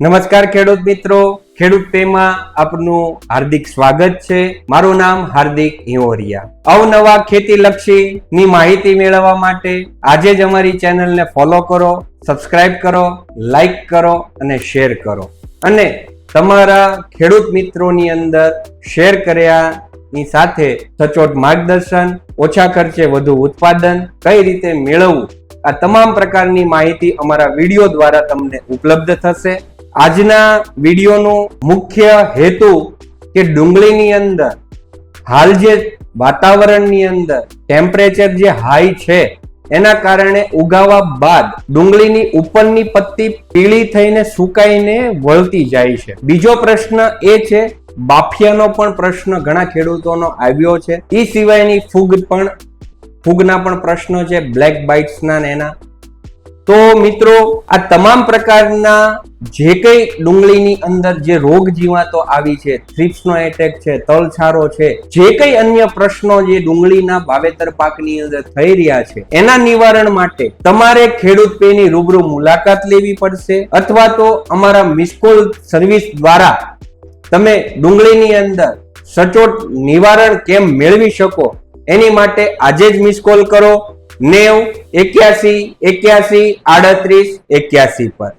નમસ્કાર ખેડૂત મિત્રો. ખેડૂત તેમાં આપનું હાર્દિક સ્વાગત છે. મારું નામ હાર્દિક હિંવરિયા અવનવા ખેતી લક્ષી ની માહિતી મેળવવા માટે આજે જ અમારી ચેનલને ફોલો કરો, સબસ્ક્રાઇબ કરો લાઈક કરો અને શેર કરો. અને તમારા ખેડૂત મિત્રોની અંદર શેર કર્યાની સાથે સચોટ માર્ગદર્શન, ઓછા ખર્ચે વધુ ઉત્પાદન, કઈ રીતે મેળવવું, આ તમામ પ્રકારની માહિતી અમારા વીડિયો દ્વારા તમને ઉપલબ્ધ થશે. આજના વિડીયોનો મુખ્ય હેતુ કે ડુંગળીની અંદર હાલ જે વાતાવરણની અંદર ટેમ્પરેચર જે હાઈ છે, એના કારણે ઉગાવા બાદ ડુંગળીની ઉપરની પત્તી પીળી થઈને સુકાઈને વળતી જાય છે. બીજો પ્રશ્ન એ છે, બાફિયાનો પણ પ્રશ્ન ઘણા ખેડૂતોનો આવ્યો છે. એ સિવાયની ફૂગ પણ, ફૂગના પણ પ્રશ્નો છે, બ્લેક બાઇટ્સના ને એના. તો મિત્રો, આ તમામ પ્રકારના જે કઈ ડુંગળીની અંદર જે રોગ જીવાતો આવી છે, થ્રિપ્સનો એટેક છે, તલછારો છે, જે કઈ અન્ય પ્રશ્નો જે ડુંગળીના વાવેતર પાકની અંદર થઈ રહ્યા છે, એના નિવારણ માટે તમારે ખેડૂત પેની રૂબરૂ મુલાકાત લેવી પડશે અથવા તો અમારા મિસકોલ સર્વિસ દ્વારા તમે ડુંગળીની અંદર સચોટ નિવારણ કેમ મેળવી શકો, એની માટે આજે જ મિસ કોલ કરો. નેવ એક્યાસી એક્યાસી આડત્રીસ એક્યાસી પર.